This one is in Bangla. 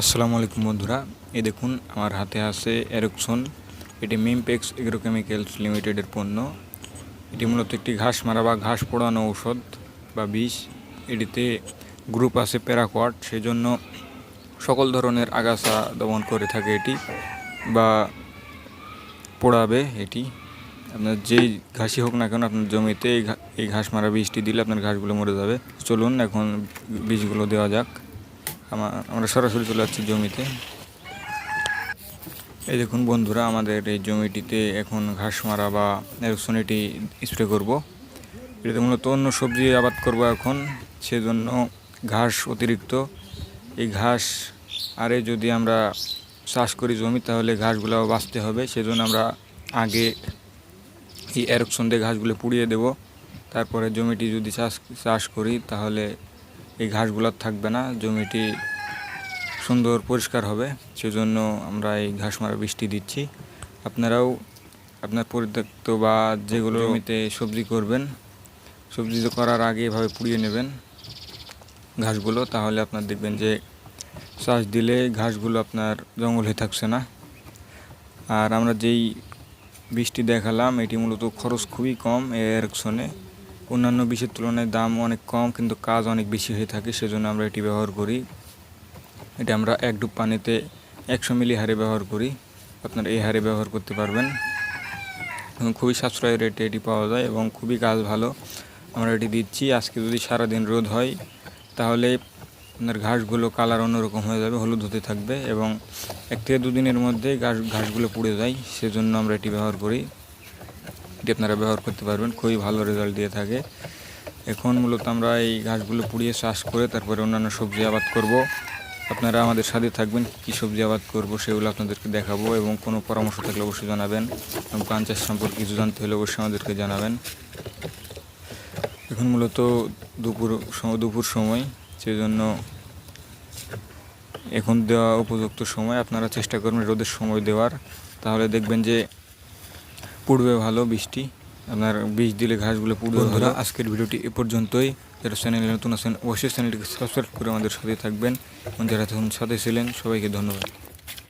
আসসালামু আলাইকুম বন্ধুরা। এই দেখুন, আমার হাতে আছে এরকসন এটি মিমপেক্স এগ্রোকেমিক্যালস লিমিটেডের পণ্য। এটি মূলত একটি ঘাস মারা বা ঘাস পোড়ানো ঔষধ বা বিষ। এটিতে গ্রুপ আছে প্যারাকোয়াট সেই জন্য সকল ধরনের আগাছা দমন করে থাকে এটি বা পোড়াবে এটি। আপনার যেই ঘাসই হোক না কেন, আপনার জমিতে এই ঘাস মারা বীজটি দিলে আপনার ঘাসগুলো মরে যাবে। চলুন এখন বীজগুলো দেওয়া যাক। আমরা সরাসরি চলে যাচ্ছি জমিতে। এই দেখুন বন্ধুরা, আমাদের এই জমিটিতে এখন ঘাস মারা বা এরকশন স্প্রে করব। এটাতে মূলত অন্য সবজি আবাদ করব এখন, সেজন্য ঘাস অতিরিক্ত। এই ঘাস আরে যদি আমরা চাষ করি জমি, তাহলে ঘাসগুলো বাঁচতে হবে, সেজন্য আমরা আগে এই এরকশন দিয়ে ঘাসগুলো পুড়িয়ে দেব। তারপরে জমিটি যদি চাষ চাষ করি, তাহলে এই ঘাসগুলো থাকবে না জমিটি সুন্দর পরিষ্কার হবে সেজন্য আমরা এই ঘাস মারা বৃষ্টি দিচ্ছি। আপনারাও আপনার পরিত্যক্ত বা যেগুলো জমিতে সবজি করবেন সবজি করার আগে এভাবে পুড়িয়ে নেবেন ঘাসগুলো তাহলে আপনার দেখবেন যে চাষ দিলে ঘাসগুলো আপনার জঙ্গল হয়ে থাকছে না। আর আমরা যেই বৃষ্টি দেখালাম এটি মূলত খরচ খুবই কম এর শোনে অন্যান্য বিষের তুলনায় দাম অনেক কম, কিন্তু কাজ অনেক বেশি হয়ে থাকে, সেজন্য আমরা এটি ব্যবহার করি। এটা আমরা এক ডুব পানিতে একশো মিলি হারে ব্যবহার করি। আপনারা এই হারে ব্যবহার করতে পারবেন। এবং খুবই সাশ্রয় রেটে এটি পাওয়া যায় এবং খুবই কাজ ভালো। আমরা এটি দিচ্ছি। আজকে যদি সারাদিন রোদ হয়, তাহলে আপনার ঘাসগুলো কালার অন্যরকম হয়ে যাবে, হলুদ হতে থাকবে এবং এক থেকে দুদিনের মধ্যে ঘাস, ঘাসগুলো পুড়ে যায়, সেজন্য আমরা এটি ব্যবহার করি। এটি আপনারা ব্যবহার করতে পারবেন, খুবই ভালো রেজাল্ট দিয়ে থাকে। এখন মূলত আমরা এই ঘাসগুলো পুড়িয়ে চাষ করে তারপরে অন্যান্য সবজি আবাদ করব। আপনারা আমাদের সাথে থাকবেন, কী সবজি আবাদ করব সেগুলো আপনাদেরকে দেখাবো এবং কোনো পরামর্শ থাকলে অবশ্যই জানাবেন এবং পান চাষ সম্পর্কে কিছু জানতে হলে অবশ্যই আমাদেরকে জানাবেন। এখন মূলত দুপুর দুপুর সময়, সেজন্য এখন দেওয়া উপযুক্ত সময়, আপনারা চেষ্টা করবেন রোদের সময় দেওয়ার। তাহলে দেখবেন যে পূর্বে ভালো বৃষ্টি। আপনার বীজ দিলে ঘাসগুলো পূর্বে ভালো। আজকের ভিডিওটি এ পর্যন্তই। যারা চ্যানেলে নতুন আছেন অবশ্যই চ্যানেলটিকে সাবস্ক্রাইব করে আমাদের সাথে থাকবেন। এবং যারা তখন সাথে ছিলেন সবাইকে ধন্যবাদ।